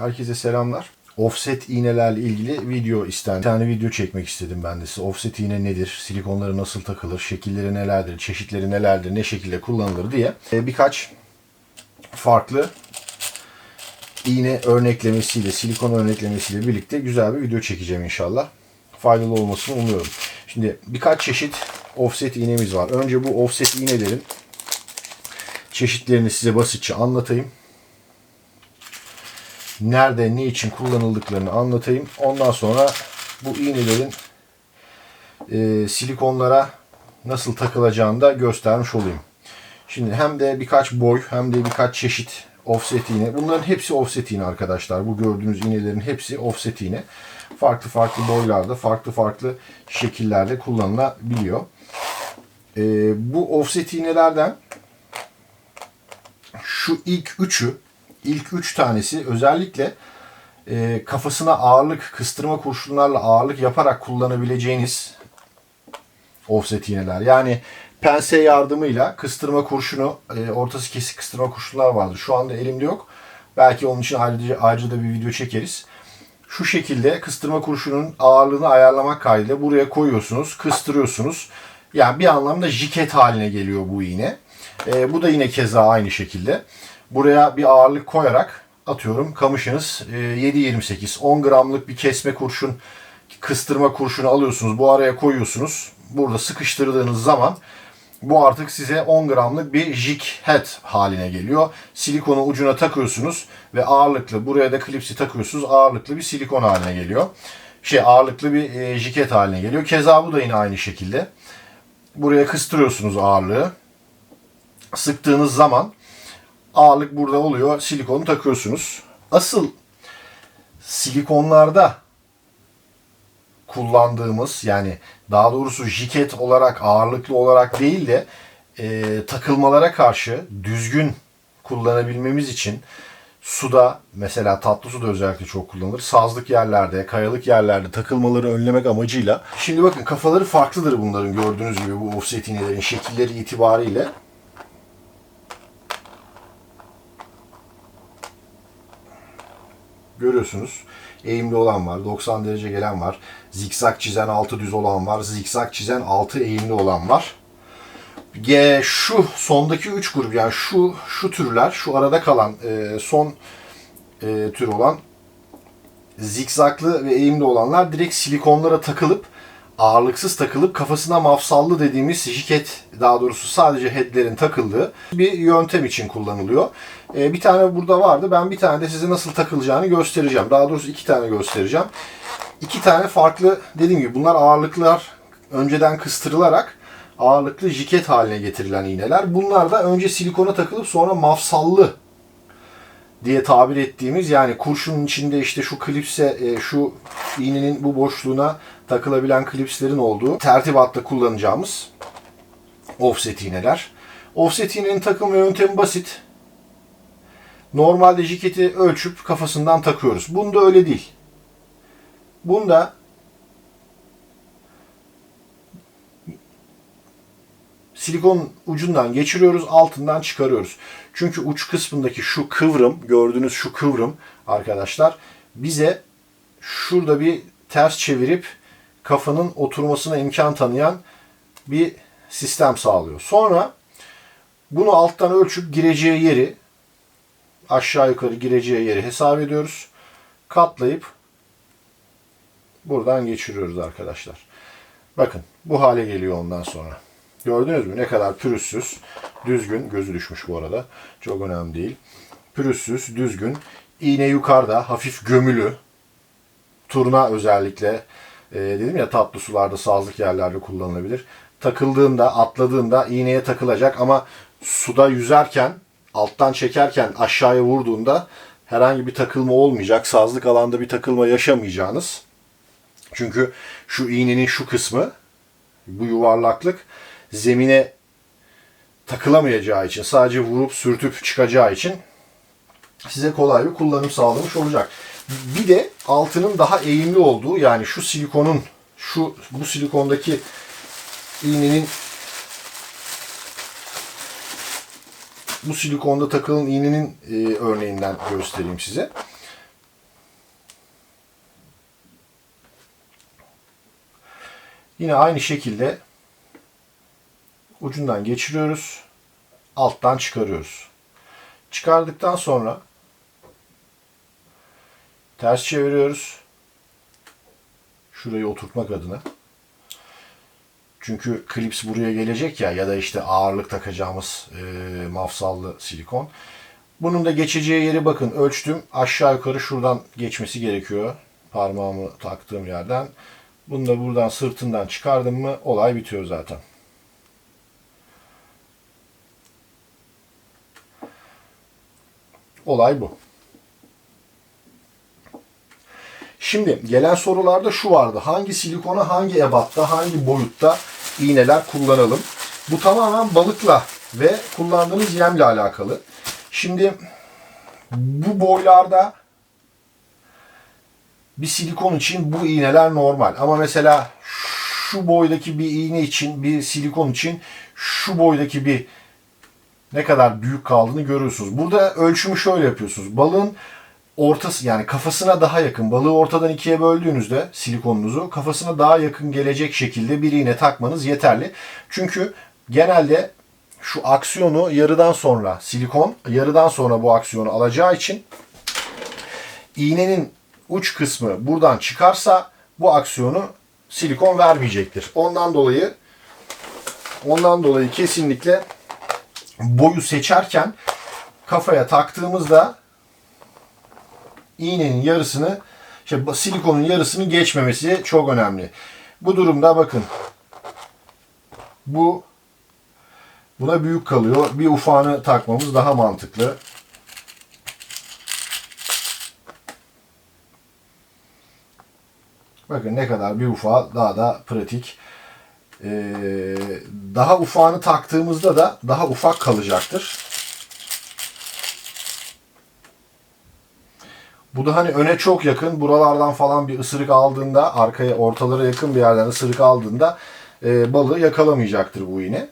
Herkese selamlar. Offset iğnelerle ilgili video istendi. Bir tane video çekmek istedim ben de size. Offset iğne nedir? Silikonları nasıl takılır? Şekilleri nelerdir? Çeşitleri nelerdir? Ne şekilde kullanılır diye e, birkaç farklı iğne örneklemesiyle, silikon örneklemesiyle birlikte güzel bir video çekeceğim inşallah. Faydalı olmasını umuyorum. Şimdi birkaç çeşit offset iğnemiz var. Önce bu offset iğnelerin çeşitlerini size basitçe anlatayım. Nerede, ne için kullanıldıklarını anlatayım. Ondan sonra bu iğnelerin e, silikonlara nasıl takılacağını da göstermiş olayım. Şimdi hem de birkaç boy hem de birkaç çeşit offset iğne. Bunların hepsi offset iğne arkadaşlar. Bu gördüğünüz iğnelerin hepsi offset iğne. Farklı farklı boylarda, farklı farklı şekillerde kullanılabiliyor. E, bu offset iğnelerden şu ilk üçü, ilk üç tanesi özellikle e, kafasına ağırlık, kıstırma kurşunlarla ağırlık yaparak kullanabileceğiniz offset iğneler. Yani pense yardımıyla kıstırma kurşunu, e, ortası kesik kıstırma kurşunlar vardır. Şu anda elimde yok. Belki onun için ayrıca, ayrıca da bir video çekeriz. Şu şekilde kıstırma kurşunun ağırlığını ayarlamak kaydıyla buraya koyuyorsunuz, kıstırıyorsunuz. Yani bir anlamda jiket haline geliyor bu iğne. E, bu da yine keza aynı şekilde. Buraya bir ağırlık koyarak atıyorum kamışınız e, 7.28 10 gramlık bir kesme kurşun kıstırma kurşunu alıyorsunuz. Bu araya koyuyorsunuz. Burada sıkıştırdığınız zaman bu artık size 10 gramlık bir jig head haline geliyor. Silikonu ucuna takıyorsunuz ve ağırlıklı buraya da klipsi takıyorsunuz. Ağırlıklı bir silikon haline geliyor. Şey ağırlıklı bir e, jiket haline geliyor. Keza bu da yine aynı şekilde. Buraya kıstırıyorsunuz ağırlığı. Sıktığınız zaman ağırlık burada oluyor. Silikonu takıyorsunuz. Asıl silikonlarda kullandığımız yani daha doğrusu jiket olarak ağırlıklı olarak değil de e, takılmalara karşı düzgün kullanabilmemiz için suda mesela tatlı suda özellikle çok kullanılır. Sazlık yerlerde, kayalık yerlerde takılmaları önlemek amacıyla. Şimdi bakın kafaları farklıdır bunların gördüğünüz gibi bu offset iğnelerin şekilleri itibariyle. Görüyorsunuz. Eğimli olan var, 90 derece gelen var. Zikzak çizen altı düz olan var. Zikzak çizen altı eğimli olan var. Ge, şu sondaki 3 grup yani şu şu türler, şu arada kalan e, son e, tür olan zikzaklı ve eğimli olanlar direkt silikonlara takılıp ağırlıksız takılıp kafasına mafsallı dediğimiz jiket daha doğrusu sadece headlerin takıldığı bir yöntem için kullanılıyor. Ee, bir tane burada vardı. Ben bir tane de size nasıl takılacağını göstereceğim. Daha doğrusu iki tane göstereceğim. İki tane farklı dediğim gibi bunlar ağırlıklar önceden kıstırılarak ağırlıklı jiket haline getirilen iğneler. Bunlar da önce silikona takılıp sonra mafsallı diye tabir ettiğimiz yani kurşunun içinde işte şu klipse e, şu iğnenin bu boşluğuna takılabilen klipslerin olduğu tertibatta kullanacağımız offset iğneler. Offset iğnenin takılma yöntemi basit. Normalde jiketi ölçüp kafasından takıyoruz. Bunda öyle değil. Bunda silikon ucundan geçiriyoruz, altından çıkarıyoruz. Çünkü uç kısmındaki şu kıvrım, gördüğünüz şu kıvrım arkadaşlar bize şurada bir ters çevirip kafanın oturmasına imkan tanıyan bir sistem sağlıyor. Sonra bunu alttan ölçüp gireceği yeri aşağı yukarı gireceği yeri hesap ediyoruz. Katlayıp buradan geçiriyoruz arkadaşlar. Bakın bu hale geliyor ondan sonra. Gördünüz mü ne kadar pürüzsüz, düzgün, gözü düşmüş bu arada. Çok önemli değil. Pürüzsüz, düzgün. İğne yukarıda, hafif gömülü. Turna özellikle e, dedim ya tatlı sularda, sazlık yerlerde kullanılabilir. Takıldığında, atladığında iğneye takılacak ama suda yüzerken, alttan çekerken aşağıya vurduğunda herhangi bir takılma olmayacak. Sazlık alanda bir takılma yaşamayacağınız. Çünkü şu iğnenin şu kısmı, bu yuvarlaklık zemine takılamayacağı için, sadece vurup sürtüp çıkacağı için size kolay bir kullanım sağlamış olacak. Bir de altının daha eğimli olduğu yani şu silikonun şu bu silikondaki iğnenin bu silikonda takılan iğnenin e, örneğinden göstereyim size. Yine aynı şekilde ucundan geçiriyoruz. Alttan çıkarıyoruz. Çıkardıktan sonra ters çeviriyoruz. Şurayı oturtmak adına. Çünkü klips buraya gelecek ya ya da işte ağırlık takacağımız e, mafsallı silikon. Bunun da geçeceği yeri bakın ölçtüm. Aşağı yukarı şuradan geçmesi gerekiyor. Parmağımı taktığım yerden. Bunu da buradan sırtından çıkardım mı olay bitiyor zaten. Olay bu. Şimdi gelen sorularda şu vardı. Hangi silikona, hangi ebatta, hangi boyutta iğneler kullanalım? Bu tamamen balıkla ve kullandığınız yemle alakalı. Şimdi bu boylarda bir silikon için bu iğneler normal. Ama mesela şu boydaki bir iğne için, bir silikon için şu boydaki bir ne kadar büyük kaldığını görüyorsunuz. Burada ölçümü şöyle yapıyorsunuz. Balığın ortası yani kafasına daha yakın balığı ortadan ikiye böldüğünüzde silikonunuzu kafasına daha yakın gelecek şekilde bir iğne takmanız yeterli. Çünkü genelde şu aksiyonu yarıdan sonra silikon yarıdan sonra bu aksiyonu alacağı için iğnenin uç kısmı buradan çıkarsa bu aksiyonu silikon vermeyecektir. Ondan dolayı ondan dolayı kesinlikle boyu seçerken kafaya taktığımızda iğnenin yarısını işte silikonun yarısını geçmemesi çok önemli. Bu durumda bakın bu buna büyük kalıyor. Bir ufağını takmamız daha mantıklı. Bakın ne kadar bir ufağı daha da pratik. Ee, daha ufağını taktığımızda da daha ufak kalacaktır. Bu da hani öne çok yakın buralardan falan bir ısırık aldığında arkaya ortalara yakın bir yerden ısırık aldığında e, balığı yakalamayacaktır bu iğne.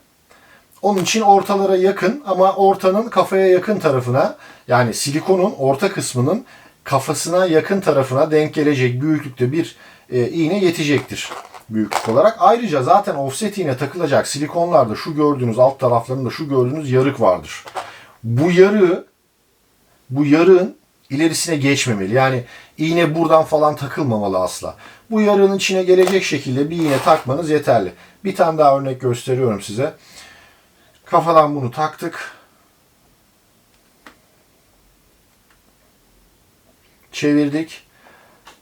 Onun için ortalara yakın ama ortanın kafaya yakın tarafına yani silikonun orta kısmının kafasına yakın tarafına denk gelecek büyüklükte bir e, iğne yetecektir büyüklük olarak. Ayrıca zaten offset iğne takılacak silikonlarda şu gördüğünüz alt taraflarında şu gördüğünüz yarık vardır. Bu yarığı bu yarığın ilerisine geçmemeli. Yani iğne buradan falan takılmamalı asla. Bu yarığın içine gelecek şekilde bir iğne takmanız yeterli. Bir tane daha örnek gösteriyorum size. Kafadan bunu taktık. Çevirdik.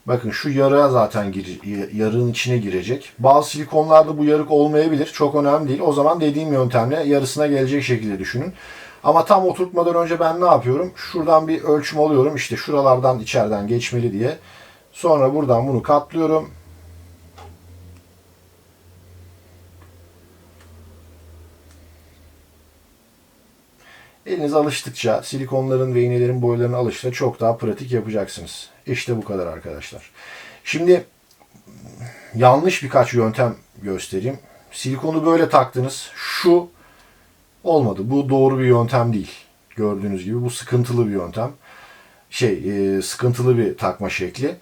Bakın şu yarığa zaten gir, yarığın içine girecek. Bazı silikonlarda bu yarık olmayabilir. Çok önemli değil. O zaman dediğim yöntemle yarısına gelecek şekilde düşünün. Ama tam oturtmadan önce ben ne yapıyorum? Şuradan bir ölçüm alıyorum. İşte şuralardan içeriden geçmeli diye. Sonra buradan bunu katlıyorum. Eliniz alıştıkça silikonların ve iğnelerin boylarına alıştıkça çok daha pratik yapacaksınız. İşte bu kadar arkadaşlar. Şimdi yanlış birkaç yöntem göstereyim. Silikonu böyle taktınız. Şu olmadı. Bu doğru bir yöntem değil. Gördüğünüz gibi bu sıkıntılı bir yöntem. Şey, e, sıkıntılı bir takma şekli.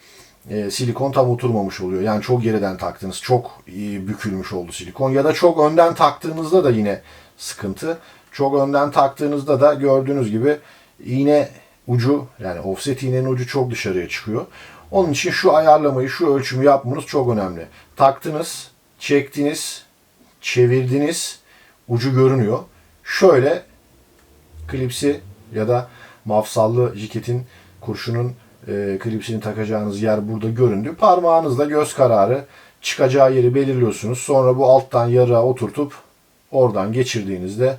E, silikon tam oturmamış oluyor. Yani çok geriden taktınız. Çok e, bükülmüş oldu silikon. Ya da çok önden taktığınızda da yine sıkıntı. Çok önden taktığınızda da gördüğünüz gibi iğne ucu yani offset iğnenin ucu çok dışarıya çıkıyor. Onun için şu ayarlamayı, şu ölçümü yapmanız çok önemli. Taktınız, çektiniz, çevirdiniz, ucu görünüyor. Şöyle klipsi ya da mafsallı jiketin kurşunun e, klipsini takacağınız yer burada göründü. Parmağınızla göz kararı çıkacağı yeri belirliyorsunuz. Sonra bu alttan yarığa oturtup oradan geçirdiğinizde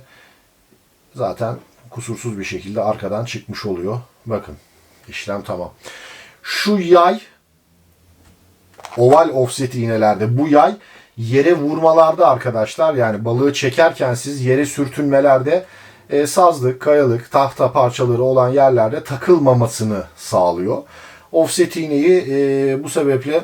zaten kusursuz bir şekilde arkadan çıkmış oluyor. Bakın işlem tamam. Şu yay oval offset iğnelerde bu yay yere vurmalarda arkadaşlar yani balığı çekerken siz yere sürtünmelerde e, sazlık, kayalık, tahta parçaları olan yerlerde takılmamasını sağlıyor. Offset iğneyi e, bu sebeple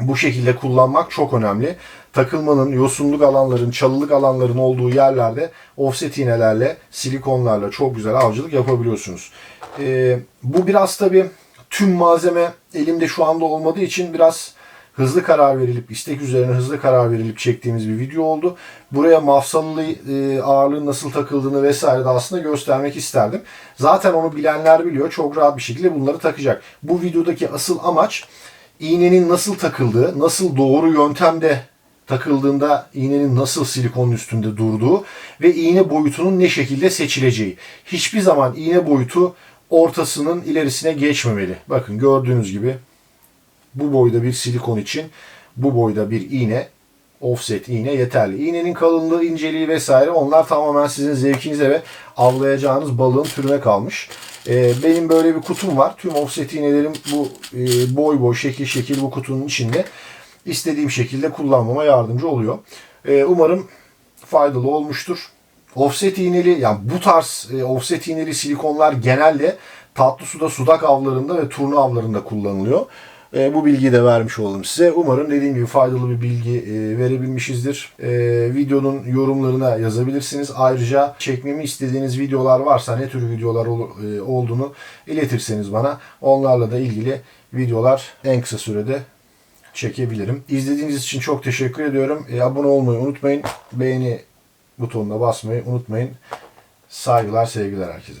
bu şekilde kullanmak çok önemli. Takılmanın, yosunluk alanların, çalılık alanların olduğu yerlerde offset iğnelerle, silikonlarla çok güzel avcılık yapabiliyorsunuz. E, bu biraz tabi tüm malzeme elimde şu anda olmadığı için biraz hızlı karar verilip, istek üzerine hızlı karar verilip çektiğimiz bir video oldu. Buraya mafsallı e, ağırlığın nasıl takıldığını vesaire de aslında göstermek isterdim. Zaten onu bilenler biliyor. Çok rahat bir şekilde bunları takacak. Bu videodaki asıl amaç iğnenin nasıl takıldığı, nasıl doğru yöntemde takıldığında iğnenin nasıl silikonun üstünde durduğu ve iğne boyutunun ne şekilde seçileceği. Hiçbir zaman iğne boyutu ortasının ilerisine geçmemeli. Bakın gördüğünüz gibi bu boyda bir silikon için bu boyda bir iğne offset iğne yeterli. İğnenin kalınlığı, inceliği vesaire onlar tamamen sizin zevkinize ve avlayacağınız balığın türüne kalmış. Ee, benim böyle bir kutum var. Tüm offset iğnelerim bu e, boy boy şekil şekil bu kutunun içinde istediğim şekilde kullanmama yardımcı oluyor. Ee, umarım faydalı olmuştur. Offset iğneli yani bu tarz e, offset iğneli silikonlar genelde tatlı suda sudak avlarında ve turna avlarında kullanılıyor. E, bu bilgiyi de vermiş oldum size. Umarım dediğim gibi faydalı bir bilgi e, verebilmişizdir. E, videonun yorumlarına yazabilirsiniz. Ayrıca çekmemi istediğiniz videolar varsa ne tür videolar ol- e, olduğunu iletirseniz bana onlarla da ilgili videolar en kısa sürede çekebilirim. İzlediğiniz için çok teşekkür ediyorum. E, abone olmayı unutmayın. Beğeni butonuna basmayı unutmayın. Saygılar, sevgiler herkese.